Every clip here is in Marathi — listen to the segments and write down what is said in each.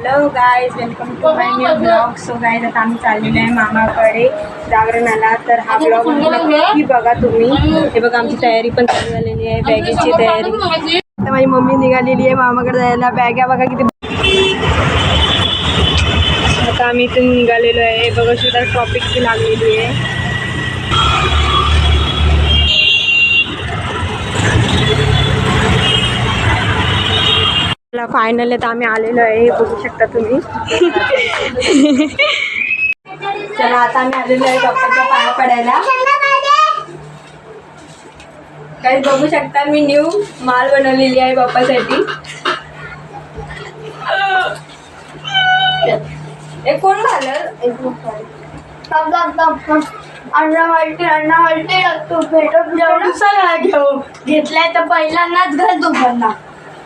Hello guys welcome to my new blog so guys आता आम्ही चाललेलो आहे मामाकडे. जागरणाला तर हा ब्लॉग नक्की बघा तुम्ही. हे बघा आमची तयारी पण चालू झालेली आहे. बॅगेची तयारी. आता माझी मम्मी निघालेली आहे मामाकडे जायला. बॅग्या बघा किती आता आम्ही इथून निघालेलो आहे. हे बघा सुद्धा ट्रॉफिक लागलेली आहे. फायनल आता आम्ही आलेलो आहे हे बघू शकता तुम्ही. चला आता आम्ही आलेलो आहे डॉक्टरच्या पाया पडायला. काही बघू शकता मी न्यू माल बनवलेली आहे बाप्पासाठी. कोण घेऊ. घेतलाय तर पहिल्यांदाच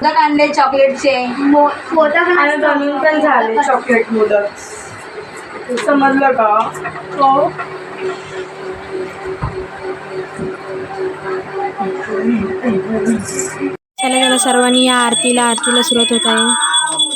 मोदक आणले चॉकलेटचे. मोदक आणि बनवून पण झाले चॉकलेट मोदक. समजलं का? हो. चला चला सर्वांनी या आरतीला आरतीला सुरुवात होत आहे.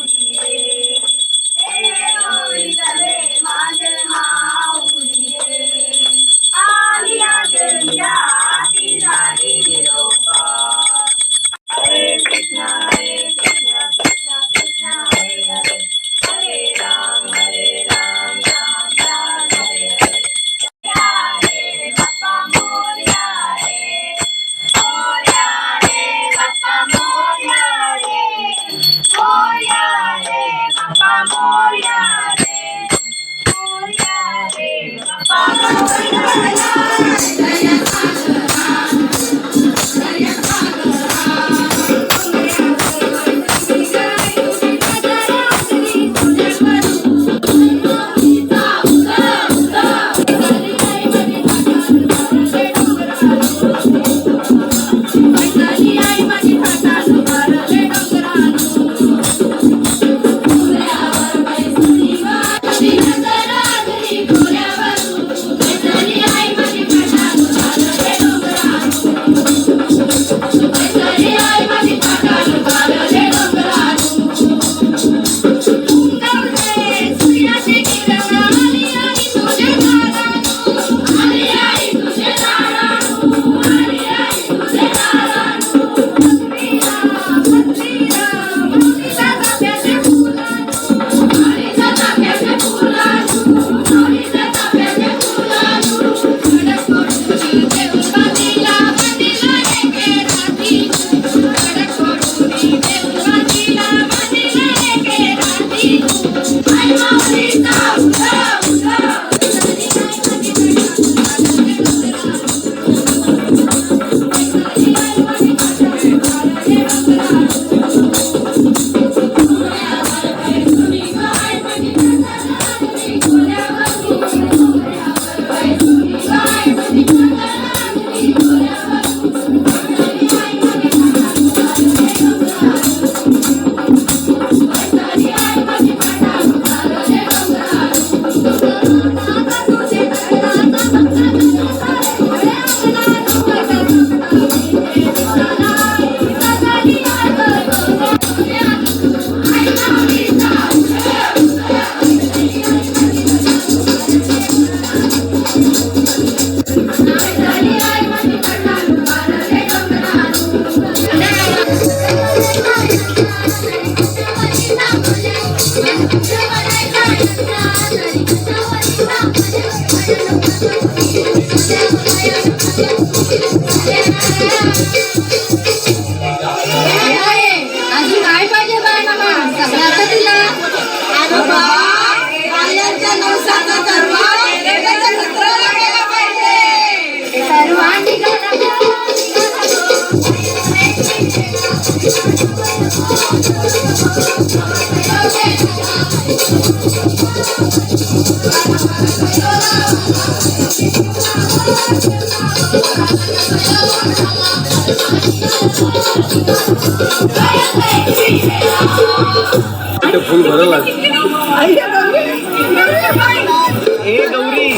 अजून काय पाहिजे अरे नवसाचा सर्वांनी फुल भरल गौरी.